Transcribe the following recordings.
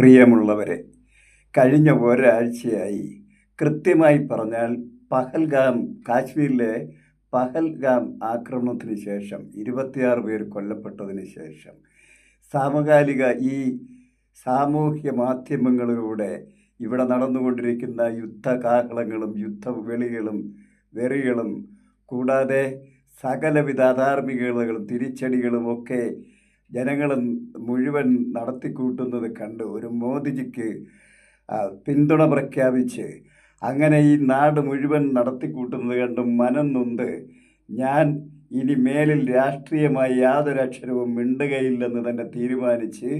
പ്രിയമുള്ളവരെ കഴിഞ്ഞ ഒരാഴ്ചയായി കൃത്യമായി പറഞ്ഞാൽ പഹൽഗാം കാശ്മീരിലെ പഹൽഗാം ആക്രമണത്തിന് ശേഷം ഇരുപത്തിയാറ് പേർ കൊല്ലപ്പെട്ടതിന് ശേഷം സമകാലിക ഈ സാമൂഹ്യ മാധ്യമങ്ങളിലൂടെ ഇവിടെ നടന്നുകൊണ്ടിരിക്കുന്ന യുദ്ധകാഹളങ്ങളും യുദ്ധവിളികളും വെറികളും കൂടാതെ സകലവിധ അധാർമികതകളും തിരിച്ചടികളും ഒക്കെ ജനങ്ങൾ മുഴുവൻ നടത്തിക്കൂട്ടുന്നത് കണ്ട് ഒരു മോദിജിക്ക് പിന്തുണ പ്രഖ്യാപിച്ച് അങ്ങനെ ഈ നാട് മുഴുവൻ നടത്തിക്കൂട്ടുന്നത് കണ്ട് മനം നൊന്ത് ഞാൻ ഇനി മേലിൽ രാഷ്ട്രീയമായി യാതൊരു അക്ഷരവും മിണ്ടുകയില്ലെന്ന് തന്നെ തീരുമാനിച്ച്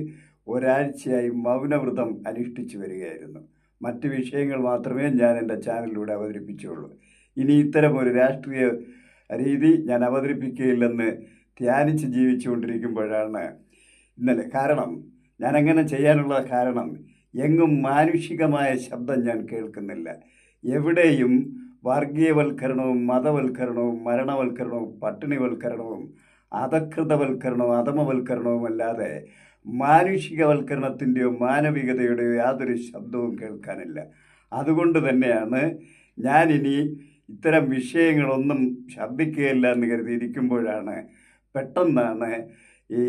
ഒരാഴ്ചയായി മൗനവ്രതം അനുഷ്ഠിച്ചു വരികയായിരുന്നു. മറ്റ് വിഷയങ്ങൾ മാത്രമേ ഞാൻ എന്റെ ചാനലിലൂടെ അവതരിപ്പിച്ചുള്ളൂ. ഇനി ഇത്തരം ഒരു രാഷ്ട്രീയ രീതി ഞാൻ അവതരിപ്പിക്കുകയില്ലെന്ന് ധ്യാനിച്ച് ജീവിച്ചുകൊണ്ടിരിക്കുമ്പോഴാണ് ഇന്നലെ. കാരണം ഞാൻ അങ്ങനെ ചെയ്യാനുള്ള കാരണം എങ്ങും മാനുഷികമായ ശബ്ദം ഞാൻ കേൾക്കുന്നില്ല. എവിടെയും വർഗീയവൽക്കരണവും മതവൽക്കരണവും മരണവൽക്കരണവും പട്ടിണിവൽക്കരണവും അധകൃതവൽക്കരണവും അധമവൽക്കരണവും അല്ലാതെ മാനുഷികവൽക്കരണത്തിന്റെയോ മാനവികതയുടെയോ യാതൊരു ശബ്ദവും കേൾക്കാനില്ല. അതുകൊണ്ട് തന്നെയാണ് ഞാനിനി ഇത്തരം വിഷയങ്ങളൊന്നും ശബ്ദിക്കുകയില്ല എന്ന് കരുതിയിരിക്കുമ്പോഴാണ് പെട്ടെന്നാണ് ഈ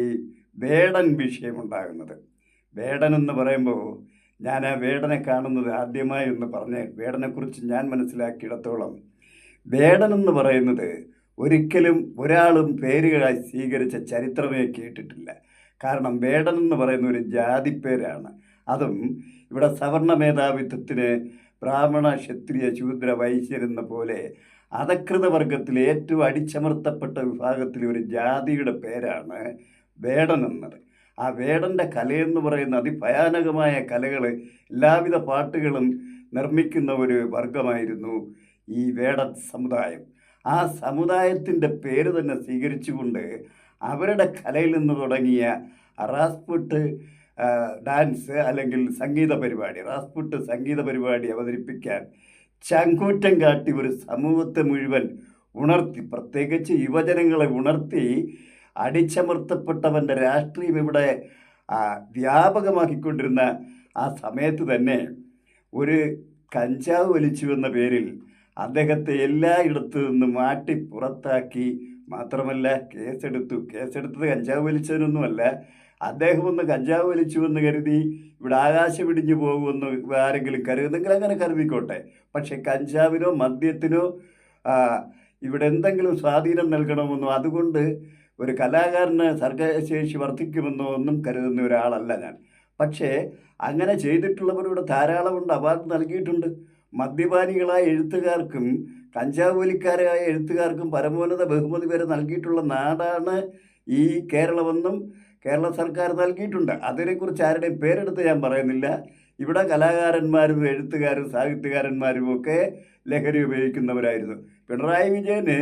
വേടൻ വിഷയമുണ്ടാകുന്നത്. വേടൻ എന്ന് പറയുമ്പോൾ ഞാൻ ആ വേടനെ കാണുന്നത് ആദ്യമായി ഒന്ന് പറഞ്ഞ് വേടനെക്കുറിച്ച് ഞാൻ മനസ്സിലാക്കിയിടത്തോളം. വേടൻ എന്ന് പറയുന്നത് ഒരിക്കലും ഒരാളും പേരുകളായി സ്വീകരിച്ച ചരിത്രമേ കേട്ടിട്ടില്ല. കാരണം വേടൻ എന്ന് പറയുന്ന ഒരു ജാതിപ്പേരാണ് അതും ഇവിടെ സവർണ മേധാവിത്വത്തിന് ബ്രാഹ്മണ ക്ഷത്രിയ ശൂദ്ര വൈശ്യരെന്ന പോലെ അധകൃത വർഗത്തിൽ ഏറ്റവും അടിച്ചമർത്തപ്പെട്ട വിഭാഗത്തിലെ ഒരു ജാതിയുടെ പേരാണ് വേടൻ എന്നത് ആ വേടന്റെ കലയെന്ന് പറയുന്ന അതിഭയാനകമായ കലകൾ എല്ലാവിധ പാട്ടുകളും നിർമ്മിക്കുന്ന ഒരു വർഗമായിരുന്നു ഈ വേട സമുദായം. ആ സമുദായത്തിന്റെ പേര് തന്നെ സ്വീകരിച്ചുകൊണ്ട് അവരുടെ കലയിൽ നിന്ന് തുടങ്ങിയ റാസ്പുട്ട് ഡാൻസ് അല്ലെങ്കിൽ സംഗീത പരിപാടി റാസ്പുട്ട് സംഗീത പരിപാടി അവതരിപ്പിക്കാൻ ചങ്കൂറ്റം കാട്ടി ഒരു സമൂഹത്തെ മുഴുവൻ ഉണർത്തി പ്രത്യേകിച്ച് യുവജനങ്ങളെ ഉണർത്തി അടിച്ചമർത്തപ്പെട്ടവന്റെ രാഷ്ട്രീയം ഇവിടെ വ്യാപകമാക്കിക്കൊണ്ടിരുന്ന ആ സമയത്ത് തന്നെ ഒരു കഞ്ചാവ് വലിച്ചു എന്ന പേരിൽ അദ്ദേഹത്തെ എല്ലായിടത്തു നിന്ന് മാറ്റി പുറത്താക്കി. മാത്രമല്ല കേസെടുത്തു. കേസെടുത്തത് കഞ്ചാവ് വലിച്ചതിനൊന്നുമല്ല അദ്ദേഹം ഒന്ന് കഞ്ചാവ് വലിച്ചു എന്ന് കരുതി ഇവിടെ ആകാശം ഇടിഞ്ഞു പോകുമെന്ന് ആരെങ്കിലും കരുതുന്നെങ്കിൽ അങ്ങനെ കരുതിക്കോട്ടെ. പക്ഷെ കഞ്ചാവിനോ മദ്യത്തിനോ ഇവിടെ എന്തെങ്കിലും സ്വാധീനം നൽകണമെന്നോ അതുകൊണ്ട് ഒരു കലാകാരന് സർഗശേഷി വർദ്ധിക്കുമെന്നോ ഒന്നും കരുതുന്ന ഒരാളല്ല ഞാൻ. പക്ഷേ അങ്ങനെ ചെയ്തിട്ടുള്ളവരുടെ ധാരാളമുണ്ട് അവാർഡ് നൽകിയിട്ടുണ്ട്. മദ്യപാനികളായ എഴുത്തുകാർക്കും കഞ്ചാവ് വലിക്കാരായ എഴുത്തുകാർക്കും പരമോന്നത ബഹുമതി വരെ നൽകിയിട്ടുള്ള നാടാണ് ഈ കേരളമെന്നും കേരള സർക്കാർ നൽകിയിട്ടുണ്ട്. അതിനെക്കുറിച്ച് ആരുടെയും പേരെടുത്ത് ഞാൻ പറയുന്നില്ല. ഇവിടെ കലാകാരന്മാരും എഴുത്തുകാരും സാഹിത്യകാരന്മാരും ഒക്കെ ലഹരി ഉപയോഗിക്കുന്നവരായിരുന്നു. പിണറായി വിജയന്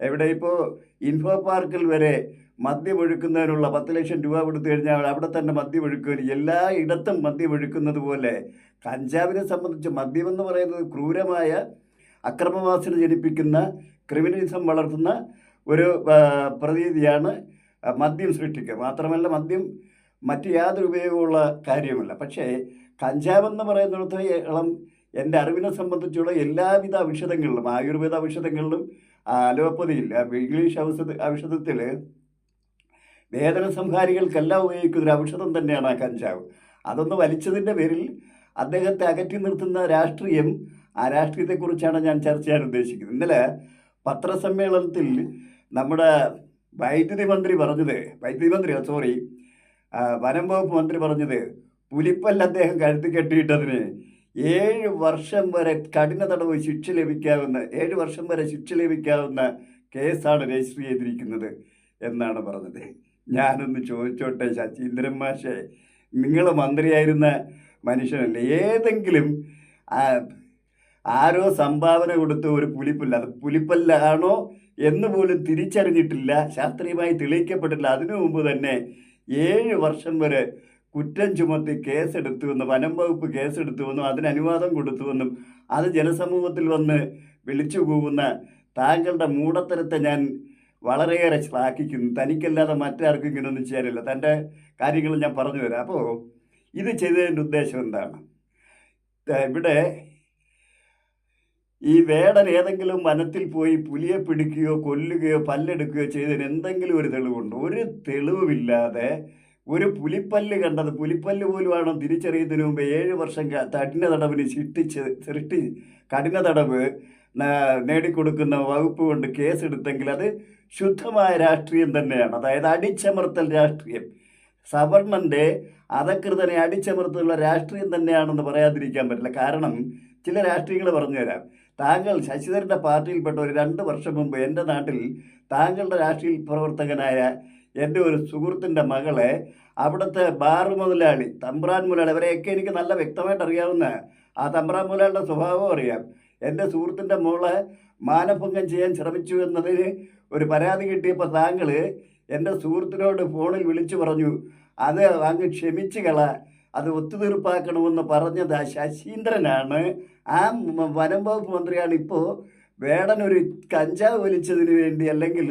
എവിടെ ഇപ്പോൾ ഇൻഫോ പാർക്കിൽ വരെ മദ്യം ഒഴുക്കുന്നതിനുള്ള പത്ത് ലക്ഷം രൂപ കൊടുത്തു കഴിഞ്ഞാൽ അവിടെ തന്നെ മദ്യം എല്ലാ ഇടത്തും മദ്യം ഒഴുക്കുന്നത് പോലെ കഞ്ചാവിനെ സംബന്ധിച്ച് മദ്യമെന്ന് പറയുന്നത് ക്രൂരമായ അക്രമവാസന ജനിപ്പിക്കുന്ന ക്രിമിനലിസം വളർത്തുന്ന ഒരു പ്രതീതിയാണ് മദ്യം സൃഷ്ടിക്കുക. മാത്രമല്ല മദ്യം മറ്റ് യാതൊരു ഉപയോഗമുള്ള കാര്യമല്ല പക്ഷേ കഞ്ചാവെന്ന് പറയുന്നിടത്ത് ഇളം എന്റെ അറിവിനെ സംബന്ധിച്ചുള്ള എല്ലാവിധ ഔഷധങ്ങളിലും ആയുർവേദ ഔഷധങ്ങളിലും അലോപ്പതിയിൽ ഇംഗ്ലീഷ് ഔഷധ ഔഷധത്തിൽ വേദന സംഹാരികൾക്കെല്ലാം ഉപയോഗിക്കുന്ന ഒരു ഔഷധം തന്നെയാണ് ആ കഞ്ചാവ്. അതൊന്ന് വലിച്ചതിന്റെ പേരിൽ അദ്ദേഹത്തെ അകറ്റി നിർത്തുന്ന രാഷ്ട്രീയം ആ രാഷ്ട്രീയത്തെക്കുറിച്ചാണ് ഞാൻ ചർച്ച ചെയ്യാൻ ഉദ്ദേശിക്കുന്നത്. ഇന്നലെ പത്രസമ്മേളനത്തിൽ നമ്മുടെ വൈദ്യുതി മന്ത്രി പറഞ്ഞത് വൈദ്യുതി മന്ത്രി സോറി വനം വകുപ്പ് മന്ത്രി പറഞ്ഞത് പുലിപ്പല്ല അദ്ദേഹം കഴുത്തി കെട്ടിയിട്ടതിന് ഏഴ് വർഷം വരെ കഠിന തടവ് ശിക്ഷ ലഭിക്കാവുന്ന ഏഴ് വർഷം വരെ ശിക്ഷ ലഭിക്കാവുന്ന കേസാണ് രജിസ്റ്റർ ചെയ്തിരിക്കുന്നത് എന്നാണ് പറഞ്ഞത്. ഞാനൊന്ന് ചോദിച്ചോട്ടെ ശശീന്ദ്രൻ മാഷെ നിങ്ങൾ മന്ത്രിയായിരുന്ന മനുഷ്യനല്ലേ? ഏതെങ്കിലും ആരോ സംഭാവന കൊടുത്ത ഒരു പുലിപ്പല്ല അത് പുലിപ്പല്ലാണോ എന്ന് പോലും തിരിച്ചറിഞ്ഞിട്ടില്ല ശാസ്ത്രീയമായി തെളിയിക്കപ്പെട്ടിട്ടില്ല. അതിനു മുമ്പ് തന്നെ ഏഴ് വർഷം വരെ കുറ്റം ചുമത്തി കേസെടുത്തുവെന്നും വനം വകുപ്പ് കേസെടുത്തുവെന്നും അതിന് അനുവാദം കൊടുത്തുവെന്നും അത് ജനസമൂഹത്തിൽ വന്ന് വിളിച്ചു പോകുന്ന താങ്കളുടെ മൂടത്തരത്തെ ഞാൻ വളരെയേറെ ശ്ലാഘിക്കുന്നു. തനിക്കല്ലാതെ മറ്റാർക്കും ഇങ്ങനെയൊന്നും ചെയ്യാനില്ല. തന്റെ കാര്യങ്ങൾ ഞാൻ പറഞ്ഞു തരാം. അപ്പോൾ ഇത് ചെയ്തതിന്റെ ഉദ്ദേശം എന്താണ്? ഇവിടെ ഈ വേടൻ ഏതെങ്കിലും വനത്തിൽ പോയി പുലിയെ പിടിക്കുകയോ കൊല്ലുകയോ പല്ലെടുക്കുകയോ ചെയ്തതിന് എന്തെങ്കിലും ഒരു തെളിവുണ്ടോ. ഒരു തെളിവുമില്ലാതെ ഒരു പുലിപ്പല്ല് കണ്ടത് പുലിപ്പല്ല് പോലുമാണ് തിരിച്ചറിയുന്നതിന് മുമ്പ് ഏഴ് വർഷം കഠിന തടവിന് ശിക്ഷിച്ച് സൃഷ്ടി കഠിന തടവ് നേടിക്കൊടുക്കുന്ന വകുപ്പ് കൊണ്ട് കേസെടുത്തെങ്കിൽ അത് ശുദ്ധമായ രാഷ്ട്രീയം തന്നെയാണ്. അതായത് അടിച്ചമർത്തൽ രാഷ്ട്രീയം. സവർണന്റെ അധകൃതനെ അടിച്ചമർത്തുള്ള രാഷ്ട്രീയം തന്നെയാണെന്ന് പറയാതിരിക്കാൻ പറ്റില്ല. കാരണം ചില രാഷ്ട്രീയങ്ങൾ പറഞ്ഞുതരാം. താങ്കൾ ശശിധരന്റെ പാർട്ടിയിൽപ്പെട്ട ഒരു രണ്ട് വർഷം മുമ്പ് എന്റെ നാട്ടിൽ താങ്കളുടെ രാഷ്ട്രീയ പ്രവർത്തകനായ എന്റെ ഒരു സുഹൃത്തിന്റെ മകളെ അവിടുത്തെ ബാർ മുതലാളി തമ്പ്രാൻ മുതലാളി അവരെയൊക്കെ എനിക്ക് നല്ല വ്യക്തമായിട്ട് അറിയാവുന്ന ആ തമ്പ്രാൻ മുതലാളിയുടെ സ്വഭാവം അറിയാം. എന്റെ സുഹൃത്തിന്റെ മോളെ മാനഭംഗം ചെയ്യാൻ ശ്രമിച്ചു എന്നതിന് ഒരു പരാതി കിട്ടിയപ്പോൾ താങ്കൾ എന്റെ സുഹൃത്തിനോട് ഫോണിൽ വിളിച്ചു പറഞ്ഞു അത് അങ്ങ് ക്ഷമിച്ചു കള അത് ഒത്തുതീർപ്പാക്കണമെന്ന് പറഞ്ഞത് ആ ശശീന്ദ്രനാണ്. ആ വനം വകുപ്പ് മന്ത്രിയാണ് ഇപ്പോൾ വേടനൊരു കഞ്ചാവ് വലിച്ചതിന് വേണ്ടി അല്ലെങ്കിൽ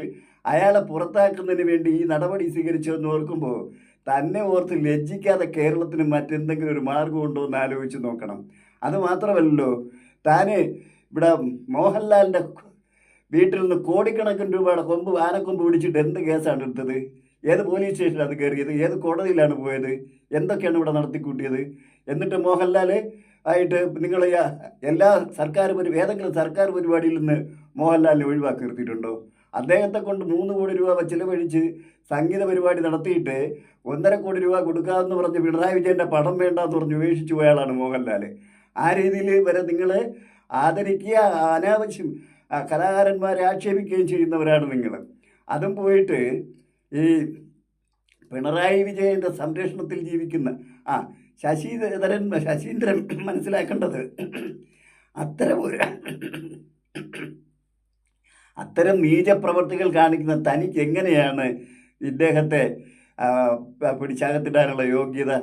അയാളെ പുറത്താക്കുന്നതിന് വേണ്ടി ഈ നടപടി സ്വീകരിച്ചതെന്ന് ഓർക്കുമ്പോൾ തന്നെ ഓർത്ത് ലജ്ജിക്കാതെ കേരളത്തിന് മറ്റെന്തെങ്കിലും ഒരു മാർഗമുണ്ടോ എന്ന് ആലോചിച്ച് നോക്കണം. അത് മാത്രമല്ലല്ലോ താന് ഇവിടെ മോഹൻലാലിന്റെ വീട്ടിൽ നിന്ന് കോടിക്കണക്കിന് രൂപയുടെ കൊമ്പ് ആനക്കൊമ്പ് പിടിച്ചിട്ട് എന്ത് കേസാണ് എടുത്തത്? ഏത് പോലീസ് സ്റ്റേഷനിൽ അത് കയറിയത്? ഏത് കോടതിയിലാണ് പോയത്? എന്തൊക്കെയാണ് ഇവിടെ നടത്തിക്കൂട്ടിയത്? എന്നിട്ട് മോഹൻലാൽ ആയിട്ട് നിങ്ങൾ എല്ലാ സർക്കാർ പരി ഏതെങ്കിലും സർക്കാർ പരിപാടിയിൽ നിന്ന് മോഹൻലാലിനെ ഒഴിവാക്കി നിർത്തിയിട്ടുണ്ടോ? അദ്ദേഹത്തെ കൊണ്ട് മൂന്ന് കോടി രൂപ ചിലവഴിച്ച് സംഗീത പരിപാടി നടത്തിയിട്ട് ഒന്നര കോടി രൂപ കൊടുക്കാമെന്ന് പറഞ്ഞ് പിണറായി വിജയന്റെ പടം വേണ്ടെന്ന് പറഞ്ഞ് ഉപേക്ഷിച്ചു പോയാളാണ് മോഹൻലാൽ ആ രീതിയിൽ വരെ നിങ്ങൾ ആദരിക്കുക അനാവശ്യം കലാകാരന്മാരെ ആക്ഷേപിക്കുകയും ചെയ്യുന്നവരാണ് നിങ്ങൾ അതും പോയിട്ട് ഈ പിണറായി വിജയന്റെ സംരക്ഷണത്തിൽ ജീവിക്കുന്ന ആ ശശിധരൻ ശശീന്ദ്രൻ മനസ്സിലാക്കേണ്ടത് അത്തരം ഒരു അത്തരം നീചപ്രവർത്തികൾ കാണിക്കുന്ന തനിക്ക് എങ്ങനെയാണ് ഇദ്ദേഹത്തെ പിടിച്ചകത്തിടാനുള്ള യോഗ്യത?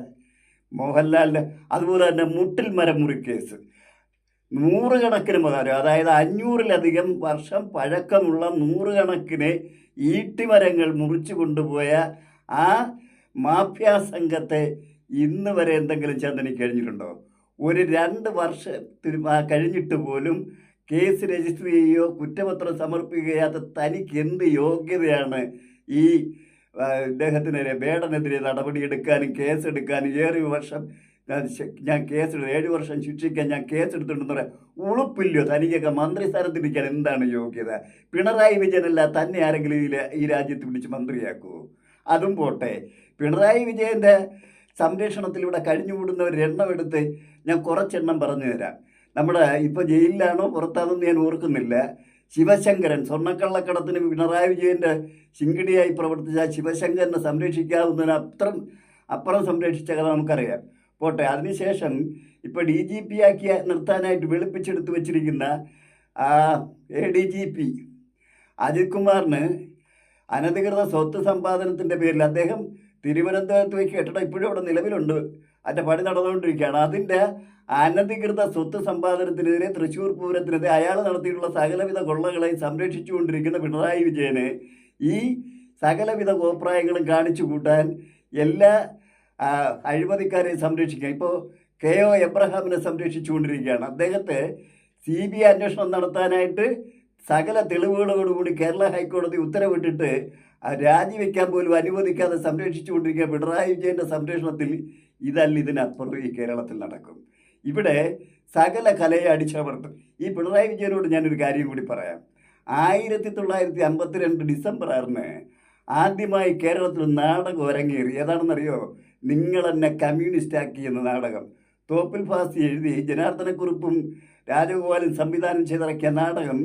മോഹൻലാലിന്റെ അതുപോലെ തന്നെ മുട്ടിൽ മരമുറി കേസ്. നൂറുകണക്കിന് മരം അതായത് അഞ്ഞൂറിലധികം വർഷം പഴക്കമുള്ള നൂറുകണക്കിന് ഈട്ടിമരങ്ങൾ മുറിച്ചു കൊണ്ടുപോയ ആ മാഫിയ സംഘത്തെ ഇന്ന് വരെ എന്തെങ്കിലും ചന്ദനി കഴിഞ്ഞിട്ടുണ്ടോ? ഒരു രണ്ട് ആ കഴിഞ്ഞിട്ട് പോലും കേസ് രജിസ്റ്റർ ചെയ്യുകയോ കുറ്റപത്രം സമർപ്പിക്കുകയാത്ത തനിക്ക് എന്ത് യോഗ്യതയാണ് ഈ ഇദ്ദേഹത്തിനെതിരെ വേടനെതിരെ നടപടിയെടുക്കാനും കേസെടുക്കാനും ഏറെ വർഷം ഞാൻ കേസെടുത്ത് ഏഴ് വർഷം ശിക്ഷിക്കാൻ ഞാൻ കേസെടുത്തിട്ടുണ്ടെന്ന് പറയാം. ഉളുപ്പില്ലോ തനിക്കൊക്കെ മന്ത്രിസ്ഥാനത്തിരിക്കാൻ എന്താണ് യോഗ്യത? പിണറായി വിജയനല്ല തന്നെ ആരെങ്കിലും ഈ ഈ രാജ്യത്ത് പിടിച്ച് മന്ത്രിയാക്കുമോ അതും പോട്ടെ. പിണറായി വിജയന്റെ സംരക്ഷണത്തിലൂടെ എണ്ണം എടുത്ത് ഞാൻ കുറച്ചെണ്ണം പറഞ്ഞു തരാം നമ്മുടെ ഇപ്പോൾ ജയിലിലാണോ പുറത്താണെന്ന് ഞാൻ ഓർക്കുന്നില്ല. ശിവശങ്കരൻ സ്വർണക്കള്ളക്കടത്തിന് പിണറായി വിജയന്റെ ശിങ്കിടിയായി പ്രവർത്തിച്ച ശിവശങ്കരനെ സംരക്ഷിക്കാവുന്നതിന് അത്രയും അപ്പുറം സംരക്ഷിച്ച കഥ നമുക്കറിയാം. പോട്ടെ അതിനുശേഷം ഇപ്പോൾ ഡി ജി പി ആക്കി നിർത്താനായിട്ട് വെളുപ്പിച്ചെടുത്ത് വെച്ചിരിക്കുന്ന A D G P Ajith കുമാറിന് അനധികൃത സ്വത്ത് സമ്പാദനത്തിന്റെ പേരിൽ അദ്ദേഹം തിരുവനന്തപുരത്ത് കെട്ടിടം ഇപ്പോഴും അവിടെ നിലവിലുണ്ട്. അതിന്റെ പണി നടന്നുകൊണ്ടിരിക്കുകയാണ്. അതിന്റെ അനധികൃത സ്വത്ത് സമ്പാദനത്തിനെതിരെ തൃശൂർ പൂരത്തിനെതിരെ അയാൾ നടത്തിയിട്ടുള്ള സകലവിധ കൊള്ളകളെയും സംരക്ഷിച്ചുകൊണ്ടിരിക്കുന്ന പിണറായി വിജയന് ഈ സകലവിധ കോപ്രായങ്ങളും കാണിച്ചു കൂട്ടാൻ എല്ലാ അഴിമതിക്കാരെയും സംരക്ഷിക്കുക ഇപ്പോൾ കെ ഒ എബ്രഹാമിനെ സംരക്ഷിച്ചുകൊണ്ടിരിക്കുകയാണ്. അദ്ദേഹത്തെ സി ബി ഐ അന്വേഷണം നടത്താനായിട്ട് സകല തെളിവുകളോടുകൂടി കേരള ഹൈക്കോടതി ഉത്തരവിട്ടിട്ട് രാജിവെക്കാൻ പോലും അനുവദിക്കാതെ സംരക്ഷിച്ചുകൊണ്ടിരിക്കുക പിണറായി വിജയന്റെ സംരക്ഷണത്തിൽ ഇതല്ല ഇതിനപ്പുറം ഈ കേരളത്തിൽ നടക്കും. ഇവിടെ സകല കലയെ അടിച്ചമർത്തും ഈ പിണറായി വിജയനോട് ഞാനൊരു കാര്യം കൂടി പറയാം. ആയിരത്തി തൊള്ളായിരത്തി അമ്പത്തിരണ്ട് ഡിസംബർ ആറിന് ആദ്യമായി കേരളത്തിൽ നാടകം അരങ്ങേറി. ഏതാണെന്നറിയോ? നിങ്ങൾ എന്നെ കമ്മ്യൂണിസ്റ്റ് ആക്കി എന്ന നാടകം. തോപ്പിൽ ഫാസി എഴുതി ജനാർദ്ദനക്കുറിപ്പും രാജഗോപാലും സംവിധാനം ചെയ്തിറക്കിയ നാടകം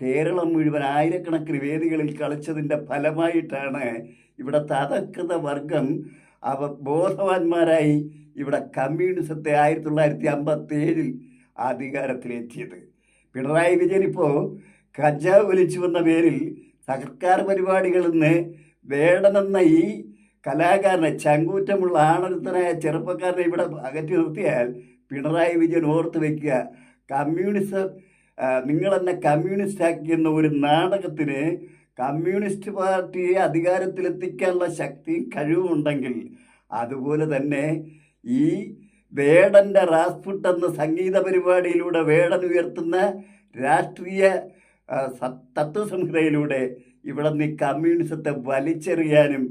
കേരളം മുഴുവൻ ആയിരക്കണക്കിന് വേദികളിൽ കളിച്ചതിന്റെ ഫലമായിട്ടാണ് ഇവിടെ അധകൃത വർഗം അവ ബോധവാന്മാരായി ഇവിടെ കമ്മ്യൂണിസത്തെ ആയിരത്തി തൊള്ളായിരത്തി അമ്പത്തി ഏഴിൽ അധികാരത്തിലെത്തിയത് പിണറായി വിജയൻ ഇപ്പോൾ കഞ്ചാവ് വലിച്ചു വന്ന പേരിൽ സർക്കാർ പരിപാടികളിൽ നിന്ന് വേണമെന്ന ഈ കലാകാരനെ ചങ്കൂറ്റമുള്ള ആണരുത്തനായ ചെറുപ്പക്കാരനെ ഇവിടെ അകറ്റി നിർത്തിയാൽ പിണറായി വിജയൻ ഓർത്ത് വയ്ക്കുക കമ്മ്യൂണിസം നിങ്ങളെന്നെ കമ്മ്യൂണിസ്റ്റ് ആക്കിയെന്ന ഒരു നാടകത്തിന് കമ്മ്യൂണിസ്റ്റ് പാർട്ടിയെ അധികാരത്തിലെത്തിക്കാനുള്ള ശക്തിയും കഴിവുമുണ്ടെങ്കിൽ അതുപോലെ തന്നെ ഈ വേടന്റെ റാസ്പുട്ട് എന്ന സംഗീത പരിപാടിയിലൂടെ വേടൻ ഉയർത്തുന്ന രാഷ്ട്രീയ തത്വസംഹിതയിലൂടെ ഇവിടെ നിന്ന് കമ്മ്യൂണിസത്തെ വലിച്ചെറിയാനും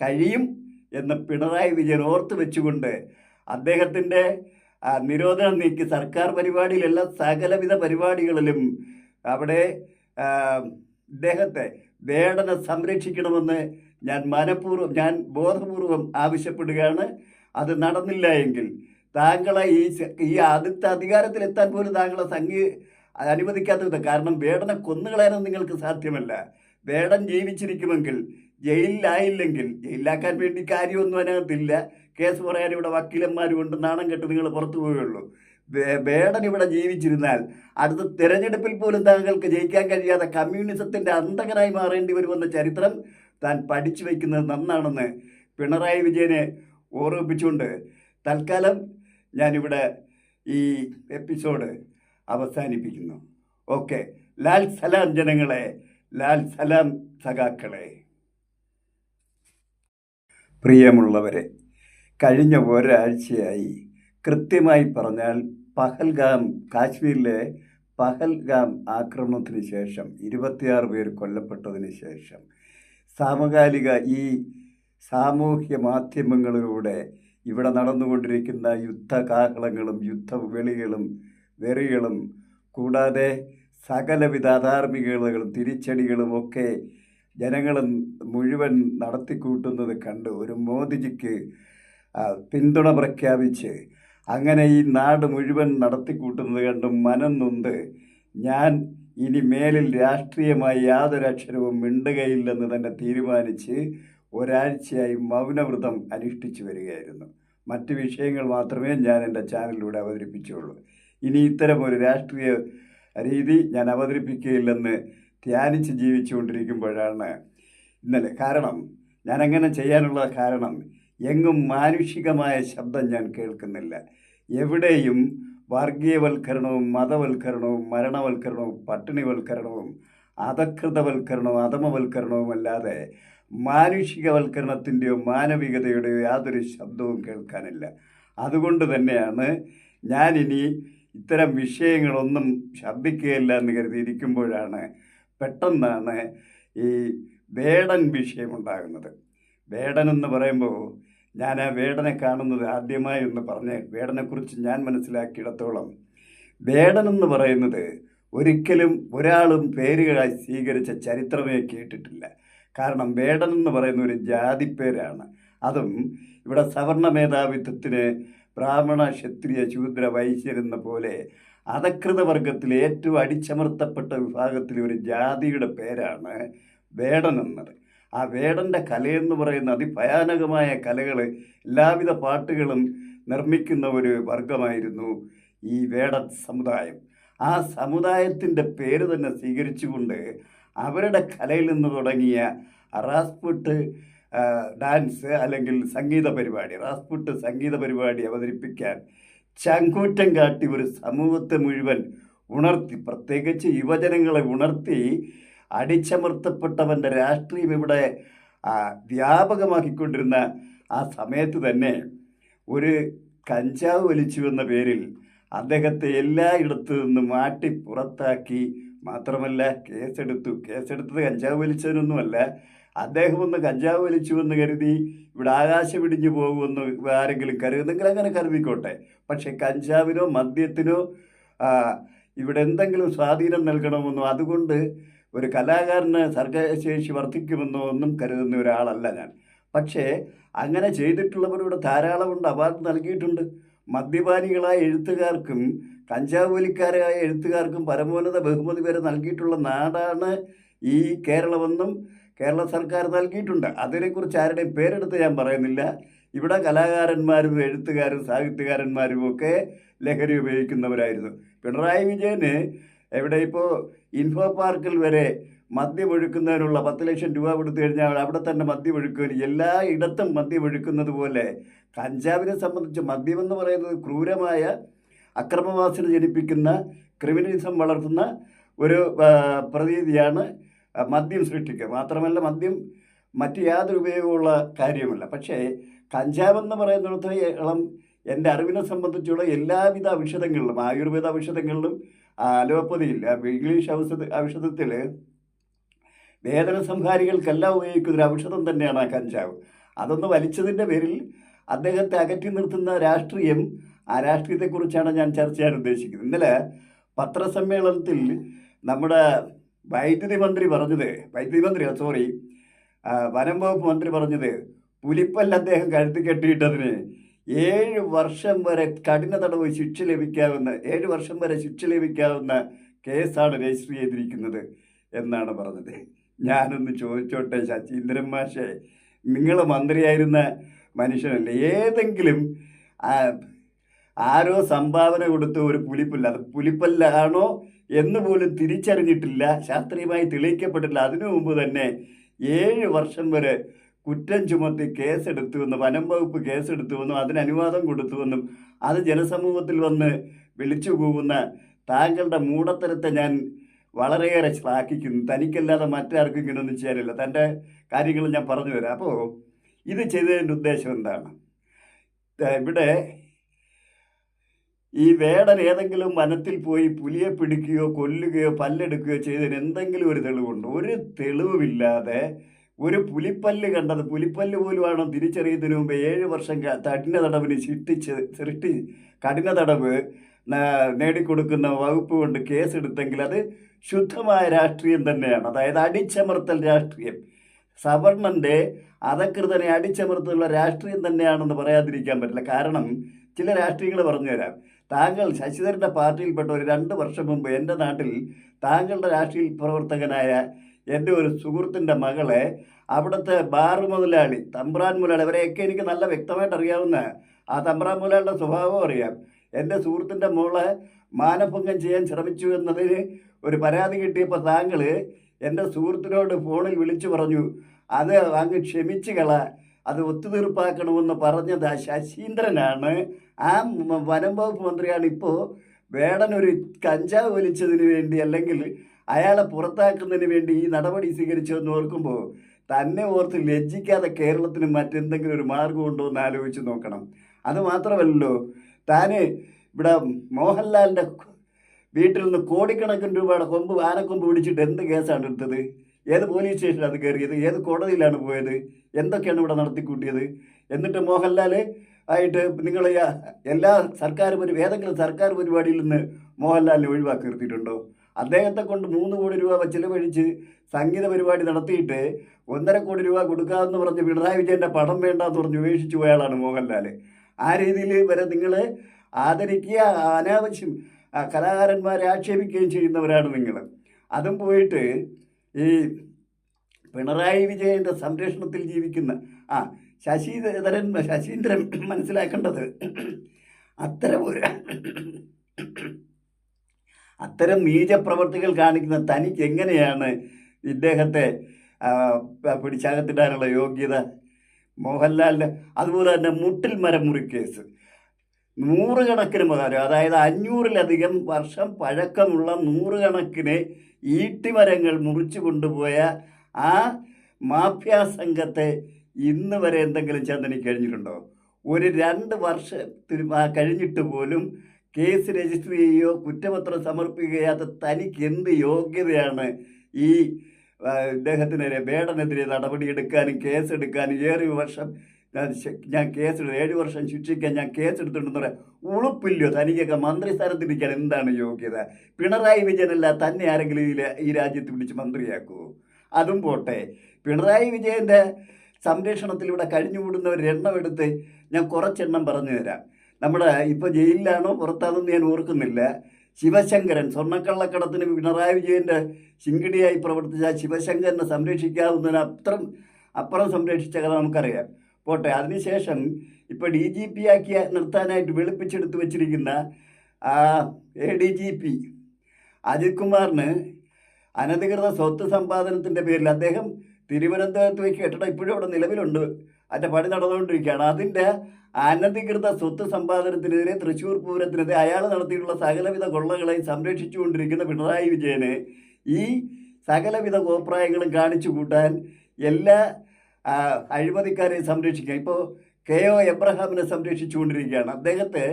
കഴിയും എന്ന് പിണറായി വിജയൻ ഓർത്ത് വെച്ചുകൊണ്ട് അദ്ദേഹത്തിന്റെ നിരോധനം നീക്കി സർക്കാർ പരിപാടിയിലല്ല സകലവിധ പരിപാടികളിലും അവിടെ ഇദ്ദേഹത്തെ വേടനെ സംരക്ഷിക്കണമെന്ന് ഞാൻ മനഃപൂർവം ഞാൻ ബോധപൂർവം ആവശ്യപ്പെടുകയാണ്. അത് നടന്നില്ല എങ്കിൽ താങ്കളെ ഈ ഈ അടുത്ത അധികാരത്തിലെത്താൻ പോലും താങ്കളെ സംഘി അനുവദിക്കാത്തത് കാരണം വേടനെ കൊന്നുകളയാനും നിങ്ങൾക്ക് സാധ്യമല്ല. വേടൻ ജീവിച്ചിരിക്കുമെങ്കിൽ ജയിലിലായില്ലെങ്കിൽ ജയിലിലാക്കാൻ വേണ്ടി കാര്യമൊന്നും അതിനകത്തില്ല. കേസ് പറയാൻ ഇവിടെ വക്കീലന്മാരും ഉണ്ട് നാണം കെട്ട് നിങ്ങൾ പുറത്തു പോവുകയുള്ളൂ. വേടൻ ഇവിടെ ജീവിച്ചിരുന്നാൽ അടുത്ത തിരഞ്ഞെടുപ്പിൽ പോലും താങ്കൾക്ക് ജയിക്കാൻ കഴിയാതെ കമ്മ്യൂണിസത്തിന്റെ അന്തകനായി മാറേണ്ടി വരുമെന്ന ചരിത്രം താൻ പഠിച്ചു വയ്ക്കുന്നത് നന്നാണെന്ന് പിണറായി വിജയനെ ഓർമ്മിപ്പിച്ചുകൊണ്ട് തൽക്കാലം ഞാനിവിടെ ഈ എപ്പിസോഡ് അവസാനിപ്പിക്കുന്നു. ഓക്കെ. ലാൽ സലാം ജനങ്ങളെ ലാൽ സലാം സഖാക്കളെ. പ്രിയമുള്ളവരെ കഴിഞ്ഞ ഒരാഴ്ചയായി കൃത്യമായി പറഞ്ഞാൽ പഹൽഗാം കാശ്മീരിലെ പഹൽഗാം ആക്രമണത്തിന് ശേഷം ഇരുപത്തിയാറ് പേർ കൊല്ലപ്പെട്ടതിന് ശേഷം സമകാലിക ഈ സാമൂഹ്യ മാധ്യമങ്ങളിലൂടെ ഇവിടെ നടന്നുകൊണ്ടിരിക്കുന്ന യുദ്ധകാഹളങ്ങളും യുദ്ധവിളികളും വെറികളും കൂടാതെ സകലവിധ അധാർമികതകളും തിരിച്ചടികളും ഒക്കെ ജനങ്ങൾ മുഴുവൻ നടത്തിക്കൂട്ടുന്നത് കണ്ട് ഒരു മോദിജിക്ക് പിന്തുണ പ്രഖ്യാപിച്ച് അങ്ങനെ ഈ നാട് മുഴുവൻ നടത്തിക്കൂട്ടുന്നത് കണ്ട് മനം നൊന്ത് ഞാൻ ഇനി മേലിൽ രാഷ്ട്രീയമായി യാതൊരു അക്ഷരവും മിണ്ടുകയില്ലെന്ന് തന്നെ തീരുമാനിച്ച് ഒരാഴ്ചയായി മൗനവ്രതം അനുഷ്ഠിച്ചു വരികയായിരുന്നു. മറ്റ് വിഷയങ്ങൾ മാത്രമേ ഞാൻ എന്റെ ചാനലിലൂടെ അവതരിപ്പിച്ചുള്ളൂ. ഇനി ഇത്തരം ഒരു രാഷ്ട്രീയ രീതി ഞാൻ അവതരിപ്പിക്കുകയില്ലെന്ന് ധ്യാനിച്ച് ജീവിച്ചുകൊണ്ടിരിക്കുമ്പോഴാണ് ഇന്നലെ. കാരണം ഞാൻ അങ്ങനെ ചെയ്യാനുള്ള കാരണം എങ്ങും മാനുഷികമായ ശബ്ദം ഞാൻ കേൾക്കുന്നില്ല. എവിടെയും വർഗീയവൽക്കരണവും മതവൽക്കരണവും മരണവൽക്കരണവും പട്ടിണിവൽക്കരണവും അധകൃതവൽക്കരണവും അധമവൽക്കരണവും അല്ലാതെ മാനുഷികവൽക്കരണത്തിന്റെയോ മാനവികതയുടെയോ യാതൊരു ശബ്ദവും കേൾക്കാനില്ല. അതുകൊണ്ട് തന്നെയാണ് ഞാനിനി ഇത്തരം വിഷയങ്ങളൊന്നും ശബ്ദിക്കുകയില്ല എന്ന് കരുതിയിരിക്കുമ്പോഴാണ് പെട്ടെന്നാണ് ഈ വേടൻ വിഷയമുണ്ടാകുന്നത് വേടൻ എന്ന് പറയുമ്പോൾ ഞാൻ ആ വേടനെ കാണുന്നത് ആദ്യമായി ഒന്ന് പറഞ്ഞ് വേടനെക്കുറിച്ച് ഞാൻ മനസ്സിലാക്കിയിടത്തോളം. വേടൻ എന്ന് പറയുന്നത് ഒരിക്കലും ഒരാളും പേരുകളായി സ്വീകരിച്ച ചരിത്രമേ കേട്ടിട്ടില്ല. കാരണം വേടൻ എന്ന് പറയുന്ന ഒരു ജാതിപ്പേരാണ് അതും ഇവിടെ സവർണ മേധാവിത്വത്തിന് ബ്രാഹ്മണ ക്ഷത്രിയ ശൂദ്ര വൈശ്യരെന്ന പോലെ അധകൃത വർഗത്തിൽ ഏറ്റവും അടിച്ചമർത്തപ്പെട്ട വിഭാഗത്തിലെ ഒരു ജാതിയുടെ പേരാണ് വേടൻ എന്നത്. ആ വേടന്റെ കലയെന്ന് പറയുന്ന അതിഭയാനകമായ കലകൾ എല്ലാവിധ പാട്ടുകളും നിർമ്മിക്കുന്ന ഒരു വർഗമായിരുന്നു ഈ വേട സമുദായം. ആ സമുദായത്തിന്റെ പേര് തന്നെ സ്വീകരിച്ചുകൊണ്ട് അവരുടെ കലയിൽ നിന്ന് തുടങ്ങിയ റാസ്പുട്ട് ഡാൻസ് അല്ലെങ്കിൽ സംഗീത പരിപാടി. റാസ്പുട്ട് സംഗീത പരിപാടി അവതരിപ്പിക്കാൻ ചങ്കൂറ്റം കാട്ടി ഒരു സമൂഹത്തെ മുഴുവൻ ഉണർത്തി പ്രത്യേകിച്ച് യുവജനങ്ങളെ ഉണർത്തി അടിച്ചമർത്തപ്പെട്ടവന്റെ രാഷ്ട്രീയം ഇവിടെ വ്യാപകമാക്കിക്കൊണ്ടിരുന്ന ആ സമയത്ത് തന്നെ ഒരു കഞ്ചാവ് വലിച്ചു എന്ന പേരിൽ അദ്ദേഹത്തെ എല്ലായിടത്തു നിന്നും മാറ്റി പുറത്താക്കി മാത്രമല്ല കേസെടുത്തു. കേസെടുത്തത് കഞ്ചാവ് വലിച്ചതിനൊന്നുമല്ല അദ്ദേഹം ഒന്ന് കഞ്ചാവ് വലിച്ചു എന്ന് കരുതി ഇവിടെ ആകാശം ഇടിഞ്ഞു പോകുമെന്ന് ആരെങ്കിലും കരുതുന്നെങ്കിൽ അങ്ങനെ കരുതിക്കോട്ടെ. പക്ഷേ കഞ്ചാവിനോ മദ്യത്തിനോ ഇവിടെ എന്തെങ്കിലും സ്വാധീനം നൽകണമെന്നോ അതുകൊണ്ട് ഒരു കലാകാരന് സർഗശേഷി വർദ്ധിക്കുമെന്നോ ഒന്നും കരുതുന്ന ഒരാളല്ല ഞാൻ. പക്ഷേ അങ്ങനെ ചെയ്തിട്ടുള്ളവരോട് ധാരാളമുണ്ട്. അവാർഡ് നൽകിയിട്ടുണ്ട്. മദ്യപാനികളായ എഴുത്തുകാർക്കും കഞ്ചാവ് വലിക്കാരായ എഴുത്തുകാർക്കും പരമോന്നത ബഹുമതി വരെ നൽകിയിട്ടുള്ള നാടാണ് ഈ കേരളമെന്നും കേരള സർക്കാർ നൽകിയിട്ടുണ്ട്. അതിനെക്കുറിച്ച് ആരുടെയും പേരെടുത്ത് ഞാൻ പറയുന്നില്ല. ഇവിടെ കലാകാരന്മാരും എഴുത്തുകാരും സാഹിത്യകാരന്മാരും ഒക്കെ ലഹരി ഉപയോഗിക്കുന്നവരായിരുന്നു. പിണറായി വിജയന് എവിടെ ഇപ്പോൾ ഇൻഫോ പാർക്കിൽ വരെ മദ്യം ഒഴുക്കുന്നതിനുള്ള പത്ത് ലക്ഷം രൂപ കൊടുത്തു കഴിഞ്ഞാൽ അവിടെ തന്നെ മദ്യം എല്ലാ ഇടത്തും മദ്യം ഒഴുക്കുന്നത് പോലെ കഞ്ചാവിനെ സംബന്ധിച്ച് മദ്യമെന്ന് പറയുന്നത് ക്രൂരമായ അക്രമവാസന ജനിപ്പിക്കുന്ന ക്രിമിനലിസം വളർത്തുന്ന ഒരു പ്രതീതിയാണ് മദ്യം സൃഷ്ടിക്കുക. മാത്രമല്ല മദ്യം മറ്റ് യാതൊരു ഉപയോഗമുള്ള കാര്യമല്ല പക്ഷേ കഞ്ചാവെന്ന് പറയുന്നിടത്ത് ഇളം എന്റെ അറിവിനെ സംബന്ധിച്ചുള്ള എല്ലാവിധ ഔഷധങ്ങളിലും ആയുർവേദ ഔഷധങ്ങളിലും അലോപ്പതിയിൽ ഇംഗ്ലീഷ് ഔഷധ ഔഷധത്തിൽ വേദന സംഹാരികൾക്കെല്ലാം ഉപയോഗിക്കുന്ന ഒരു ഔഷധം തന്നെയാണ് ആ കഞ്ചാവ്. അതൊന്ന് വലിച്ചതിന്റെ പേരിൽ അദ്ദേഹത്തെ അകറ്റി നിർത്തുന്ന രാഷ്ട്രീയം ആ രാഷ്ട്രീയത്തെക്കുറിച്ചാണ് ഞാൻ ചർച്ച ചെയ്യാൻ ഉദ്ദേശിക്കുന്നത്. ഇന്നലെ പത്രസമ്മേളനത്തിൽ നമ്മുടെ വൈദ്യുതി മന്ത്രി പറഞ്ഞത് വൈദ്യുതി മന്ത്രി സോറി വനം വകുപ്പ് മന്ത്രി പറഞ്ഞത് പുലിപ്പല്ല അദ്ദേഹം കഴുത്തി കെട്ടിയിട്ടതിന് ഏഴ് വർഷം വരെ കഠിന തടവ് ശിക്ഷ ലഭിക്കാവുന്ന ഏഴ് വർഷം വരെ ശിക്ഷ ലഭിക്കാവുന്ന കേസാണ് രജിസ്റ്റർ ചെയ്തിരിക്കുന്നത് എന്നാണ് പറഞ്ഞത്. ഞാനൊന്ന് ചോദിച്ചോട്ടെ ശശീന്ദ്രൻ മാഷെ നിങ്ങൾ മന്ത്രിയായിരുന്ന മനുഷ്യനല്ലേ? ഏതെങ്കിലും ആരോ സംഭാവന കൊടുത്ത ഒരു പുലിപ്പല്ല. അത് പുലിപ്പല്ലാണോ എന്ന് പോലും തിരിച്ചറിഞ്ഞിട്ടില്ല. ശാസ്ത്രീയമായി തെളിയിക്കപ്പെട്ടില്ല അതിനു മുമ്പ് തന്നെ ഏഴ് വർഷം വരെ കുറ്റം ചുമത്തി കേസെടുത്തുവെന്നും വനം വകുപ്പ് കേസെടുത്തുവെന്നും അതിന് അനുവാദം കൊടുത്തുവെന്നും അത് ജനസമൂഹത്തിൽ വന്ന് വിളിച്ചു പോകുന്ന താങ്കളുടെ മൂടത്തരത്തെ ഞാൻ വളരെയേറെ ശ്ലാഘിക്കുന്നു. തനിക്കല്ലാതെ മറ്റാർക്കും ഇങ്ങനെയൊന്നും ചെയ്യാനില്ല. തന്റെ കാര്യങ്ങൾ ഞാൻ പറഞ്ഞു തരാം. അപ്പോൾ ഇത് ചെയ്തതിന്റെ ഉദ്ദേശം എന്താണ്? ഇവിടെ ഈ വേടൻ ഏതെങ്കിലും വനത്തിൽ പോയി പുലിയെ പിടിക്കുകയോ കൊല്ലുകയോ പല്ലെടുക്കുകയോ ചെയ്തതിന് എന്തെങ്കിലും ഒരു തെളിവുണ്ടോ? ഒരു തെളിവുമില്ലാതെ ഒരു പുലിപ്പല്ല് കണ്ടത് പുലിപ്പല്ല് പോലുമാണോ തിരിച്ചറിയുന്നതിന് മുമ്പ് ഏഴ് വർഷം കഠിന തടവിന് ശിക്ഷിച്ച് സൃഷ്ടി കഠിന തടവ് നേടിക്കൊടുക്കുന്ന വകുപ്പ് കൊണ്ട് കേസെടുത്തെങ്കിൽ അത് ശുദ്ധമായ രാഷ്ട്രീയം തന്നെയാണ്. അതായത് അടിച്ചമർത്തൽ രാഷ്ട്രീയം. സവർണന്റെ അധകൃതനെ അടിച്ചമർത്തുള്ള രാഷ്ട്രീയം തന്നെയാണെന്ന് പറയാതിരിക്കാൻ പറ്റില്ല. കാരണം ചില രാഷ്ട്രീയങ്ങൾ പറഞ്ഞുതരാം. താങ്കൾ ശശിധരന്റെ പാർട്ടിയിൽപ്പെട്ട ഒരു രണ്ട് വർഷം മുമ്പ് എന്റെ നാട്ടിൽ താങ്കളുടെ രാഷ്ട്രീയ പ്രവർത്തകനായ എന്റെ ഒരു സുഹൃത്തിന്റെ മകളെ അവിടുത്തെ ബാർ മുതലാളി തമ്പ്രാൻ മുതലാളി അവരെയൊക്കെ എനിക്ക് നല്ല വ്യക്തമായിട്ട് അറിയാവുന്ന ആ തമ്പ്രാൻ മുതലാളിയുടെ സ്വഭാവം അറിയാം. എന്റെ സുഹൃത്തിന്റെ മോളെ മാനഭംഗം ചെയ്യാൻ ശ്രമിച്ചു എന്നതിന് ഒരു പരാതി കിട്ടിയപ്പോൾ താങ്കൾ എന്റെ സുഹൃത്തിനോട് ഫോണിൽ വിളിച്ചു പറഞ്ഞു അത് അങ്ങ് ക്ഷമിച്ചു കള അത് ഒത്തുതീർപ്പാക്കണമെന്ന് പറഞ്ഞത് ശശീന്ദ്രനാണ് ആ വനം വകുപ്പ് മന്ത്രിയാണ് ഇപ്പോൾ വേടൻ ഒരു കഞ്ചാവ് വലിച്ചതിന് വേണ്ടി അല്ലെങ്കിൽ അയാളെ പുറത്താക്കുന്നതിന് വേണ്ടി ഈ നടപടി സ്വീകരിച്ചതെന്ന് ഓർക്കുമ്പോൾ തന്നെ ഓർത്ത് ലജ്ജിക്കാതെ കേരളത്തിന് മറ്റെന്തെങ്കിലും ഒരു മാർഗമുണ്ടോ എന്ന് ആലോചിച്ച് നോക്കണം. അത് മാത്രമല്ലല്ലോ താന് ഇവിടെ മോഹൻലാലിന്റെ വീട്ടിൽ നിന്ന് കോടിക്കണക്കിന് രൂപയുടെ കൊമ്പ് ആനക്കൊമ്പ് പിടിച്ചിട്ട് എന്ത് കേസാണ് എടുത്തത്? ഏത് പോലീസ് സ്റ്റേഷനിലാണ് കയറിയത്? ഏത് കോടതിയിലാണ് പോയത്? എന്തൊക്കെയാണ് ഇവിടെ നടത്തിക്കൂട്ടിയത്? എന്നിട്ട് മോഹൻലാൽ ആയിട്ട് നിങ്ങൾ എല്ലാ സർക്കാർ പരിപാടി ഏതെങ്കിലും സർക്കാർ പരിപാടിയിൽ നിന്ന് മോഹൻലാലിനെ ഒഴിവാക്കി നിർത്തിയിട്ടുണ്ടോ? അദ്ദേഹത്തെ കൊണ്ട് മൂന്ന് കോടി രൂപ ചിലവഴിച്ച് സംഗീത പരിപാടി നടത്തിയിട്ട് ഒന്നര കോടി രൂപ കൊടുക്കാമെന്ന് പറഞ്ഞ് പിണറായി വിജയന്റെ പടം വേണ്ടാന്ന് പറഞ്ഞ് ഉപേക്ഷിച്ചു പോയാളാണ് മോഹൻലാൽ ആ രീതിയിൽ വരെ നിങ്ങൾ ആദരിക്കുക അനാവശ്യം കലാകാരന്മാരെ ആക്ഷേപിക്കുകയും ചെയ്യുന്നവരാണ് നിങ്ങൾ അതും പോയിട്ട് ഈ പിണറായി വിജയന്റെ സംരക്ഷണത്തിൽ ജീവിക്കുന്ന ആ ശശിധരൻ ശശീന്ദ്രൻ മനസ്സിലാക്കേണ്ടത് അത്തരം ഒരു അത്തരം നീചപ്രവർത്തികൾ കാണിക്കുന്ന തനിക്ക് എങ്ങനെയാണ് ഇദ്ദേഹത്തെ പിടിച്ചകത്തിടാനുള്ള യോഗ്യത? മോഹൻലാലിന്റെ അതുപോലെ തന്നെ മുട്ടിൽ മരം മുറി കേസ്. നൂറുകണക്കിന് മരം അതായത് അഞ്ഞൂറിലധികം വർഷം പഴക്കമുള്ള നൂറുകണക്കിന് ഈട്ടിമരങ്ങൾ മുറിച്ചു കൊണ്ടുപോയ ആ മാഫിയ സംഘത്തെ ഇന്ന് വരെ എന്തെങ്കിലും ചന്ദനി കഴിഞ്ഞിട്ടുണ്ടോ? ഒരു രണ്ട് വർഷത്തിന് കഴിഞ്ഞിട്ട് പോലും കേസ് രജിസ്റ്റർ ചെയ്യുകയോ കുറ്റപത്രം സമർപ്പിക്കുകയാത്ത തനിക്ക് എന്ത് യോഗ്യതയാണ് ഈ ഇദ്ദേഹത്തിനെതിരെ ബേഡനെതിരെ നടപടിയെടുക്കാനും കേസെടുക്കാനും ഏറെ വർഷം ഞാൻ കേസ് ഏഴ് വർഷം ശിക്ഷിക്കാൻ ഞാൻ കേസെടുത്തിട്ടുണ്ടെന്ന് പറയാം. ഉളുപ്പില്ലോ തനിക്കൊക്കെ മന്ത്രിസ്ഥാനത്തിരിക്കാൻ എന്താണ് യോഗ്യത? പിണറായി വിജയനല്ല തന്നെ ആരെങ്കിലും ഈ രാജ്യത്ത് പിടിച്ച് മന്ത്രിയാക്കുമോ അതും പോട്ടെ. പിണറായി വിജയന്റെ സംരക്ഷണത്തിലൂടെ കഴിഞ്ഞുകൂടുന്നവർ എണ്ണം എടുത്ത് ഞാൻ കുറച്ചെണ്ണം പറഞ്ഞു തരാം. നമ്മുടെ ഇപ്പോൾ ജയിലിലാണോ പുറത്താണെന്ന് ഞാൻ ഓർക്കുന്നില്ല. ശിവശങ്കരൻ സ്വർണക്കള്ളക്കടത്തിന് പിണറായി വിജയന്റെ ശിങ്കിടിയായി പ്രവർത്തിച്ച ശിവശങ്കരനെ സംരക്ഷിക്കാവുന്നതിന് അത്രയും അപ്പുറം സംരക്ഷിച്ച കഥ നമുക്കറിയാം. പോട്ടെ അതിനുശേഷം ഇപ്പോൾ ഡി ജി പി ആക്കി നിർത്താനായിട്ട് വെളുപ്പിച്ചെടുത്ത് വെച്ചിരിക്കുന്ന A D G P Ajith കുമാറിന് അനധികൃത സ്വത്ത് സമ്പാദനത്തിന്റെ പേരിൽ അദ്ദേഹം തിരുവനന്തപുരത്ത് കെട്ടിടം ഇപ്പോഴും അവിടെ നിലവിലുണ്ട്. അതിന്റെ പണി നടന്നുകൊണ്ടിരിക്കുകയാണ്. അതിന്റെ അനധികൃത സ്വത്ത് സമ്പാദനത്തിനെതിരെ തൃശ്ശൂർ പൂരത്തിനെതിരെ അയാൾ നടത്തിയിട്ടുള്ള സകലവിധ കൊള്ളകളെയും സംരക്ഷിച്ചുകൊണ്ടിരിക്കുന്ന പിണറായി വിജയന് ഈ സകലവിധ കോപ്രായങ്ങളും കാണിച്ചു കൂട്ടാൻ എല്ലാ അഴിമതിക്കാരെയും സംരക്ഷിക്കുക ഇപ്പോൾ കെ ഒ എബ്രഹാമിനെ സംരക്ഷിച്ചുകൊണ്ടിരിക്കുകയാണ്. അദ്ദേഹത്തെ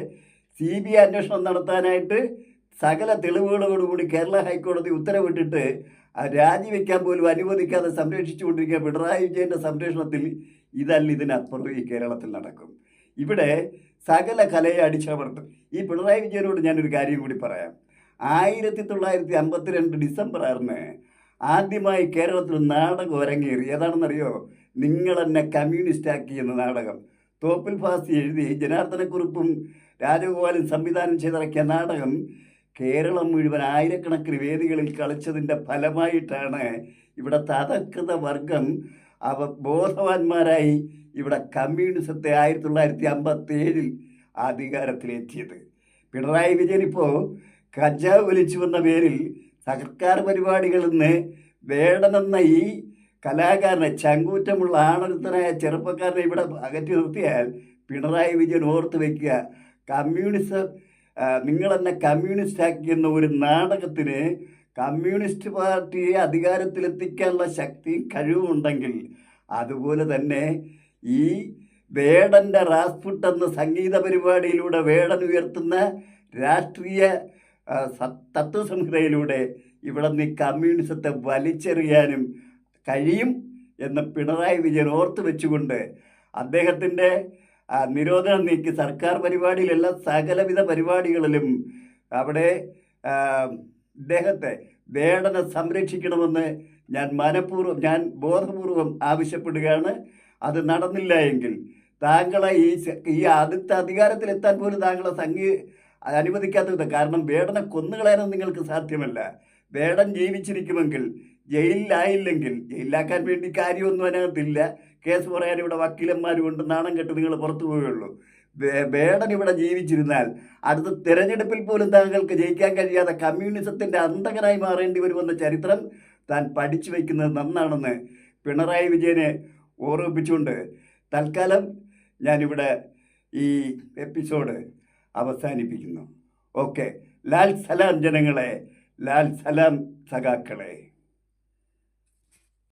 സി ബി ഐ അന്വേഷണം നടത്താനായിട്ട് സകല തെളിവുകളോടുകൂടി കേരള ഹൈക്കോടതി ഉത്തരവിട്ടിട്ട് രാജിവെക്കാൻ പോലും അനുവദിക്കാതെ സംരക്ഷിച്ചുകൊണ്ടിരിക്കുക പിണറായി വിജയന്റെ സംരക്ഷണത്തിൽ ഇതല്ല ഇതിനപ്പുറം ഈ കേരളത്തിൽ നടക്കും. ഇവിടെ സകല കലയെ അടിച്ചമർത്തും. ഈ പിണറായി വിജയനോട് ഞാനൊരു കാര്യം കൂടി പറയാം. ആയിരത്തി തൊള്ളായിരത്തി അമ്പത്തിരണ്ട് ഡിസംബർ ആറിന് ആദ്യമായി കേരളത്തിൽ നാടകം അരങ്ങേറി. ഏതാണെന്നറിയോ? നിങ്ങളെന്നെ കമ്മ്യൂണിസ്റ്റ് ആക്കി എന്ന നാടകം. തോപ്പിൽ ഫാസി എഴുതി ജനാർദ്ദനക്കുറിപ്പും രാജഗോപാലും സംവിധാനം ചെയ്തിറക്കിയ നാടകം കേരളം മുഴുവൻ ആയിരക്കണക്കിന് വേദികളിൽ കളിച്ചതിന്റെ ഫലമായിട്ടാണ് ഇവിടെ തഥകൃത വർഗം അവ ബോധവാന്മാരായി ഇവിടെ കമ്മ്യൂണിസത്തെ ആയിരത്തി തൊള്ളായിരത്തി അമ്പത്തി ഏഴിൽ അധികാരത്തിലെത്തിയത്. പിണറായി വിജയൻ ഇപ്പോൾ കഞ്ചാവ് വലിച്ചു വന്ന പേരിൽ സർക്കാർ പരിപാടികളിൽ നിന്ന് വേണമെന്ന ഈ കലാകാരനെ ചങ്കൂറ്റമുള്ള ആണരുത്തനായ ചെറുപ്പക്കാരനെ ഇവിടെ അകറ്റി നിർത്തിയാൽ പിണറായി വിജയൻ ഓർത്ത് വയ്ക്കുക കമ്മ്യൂണിസം ആ, നിങ്ങളെന്നെ കമ്മ്യൂണിസ്റ്റ് ആക്കിയെന്ന ഒരു നാടകത്തിന് കമ്മ്യൂണിസ്റ്റ് പാർട്ടിയെ അധികാരത്തിലെത്തിക്കാനുള്ള ശക്തിയും കഴിവുമുണ്ടെങ്കിൽ അതുപോലെ തന്നെ ഈ വേടന്റെ റാസ്പുട്ട് എന്ന സംഗീത പരിപാടിയിലൂടെ വേടൻ ഉയർത്തുന്ന രാഷ്ട്രീയ തത്വസംഹിതയിലൂടെ ഇവിടെ നിന്ന് കമ്മ്യൂണിസത്തെ വലിച്ചെറിയാനും കഴിയും എന്ന് പിണറായി വിജയൻ ഓർത്ത് വെച്ചുകൊണ്ട് അദ്ദേഹത്തിന്റെ നിരോധനം നീക്കി സർക്കാർ പരിപാടിയിലല്ല സകലവിധ പരിപാടികളിലും അവിടെ ഇദ്ദേഹത്തെ വേടനെ സംരക്ഷിക്കണമെന്ന് ഞാൻ മനഃപൂർവം ഞാൻ ബോധപൂർവം ആവശ്യപ്പെടുകയാണ്. അത് നടന്നില്ല എങ്കിൽ താങ്കളെ ഈ ഈ ആദ്യത്തെ അധികാരത്തിലെത്താൻ പോലും താങ്കളെ സംഘി അനുവദിക്കാത്തത് കാരണം വേടനെ കൊന്നുകളയാനും നിങ്ങൾക്ക് സാധ്യമല്ല. വേടൻ ജീവിച്ചിരിക്കുമെങ്കിൽ ജയിലിലായില്ലെങ്കിൽ ജയിലിലാക്കാൻ വേണ്ടി കാര്യമൊന്നും അതിനകത്തില്ല. കേസ് പറയാൻ ഇവിടെ വക്കീലന്മാരും ഉണ്ട് നാണം കെട്ട് നിങ്ങൾ പുറത്തു പോവുകയുള്ളൂ. വേടൻ ഇവിടെ ജീവിച്ചിരുന്നാൽ അടുത്ത തിരഞ്ഞെടുപ്പിൽ പോലും താങ്കൾക്ക് ജയിക്കാൻ കഴിയാതെ കമ്മ്യൂണിസത്തിന്റെ അന്തകനായി മാറേണ്ടി വരുമെന്ന ചരിത്രം താൻ പഠിച്ചു വയ്ക്കുന്നത് നന്നാണെന്ന് പിണറായി വിജയനെ ഓർമ്മിപ്പിച്ചുകൊണ്ട് തൽക്കാലം ഞാനിവിടെ ഈ എപ്പിസോഡ് അവസാനിപ്പിക്കുന്നു. ഓക്കെ. ലാൽ സലാം ജനങ്ങളെ ലാൽ സലാം സഖാക്കളെ.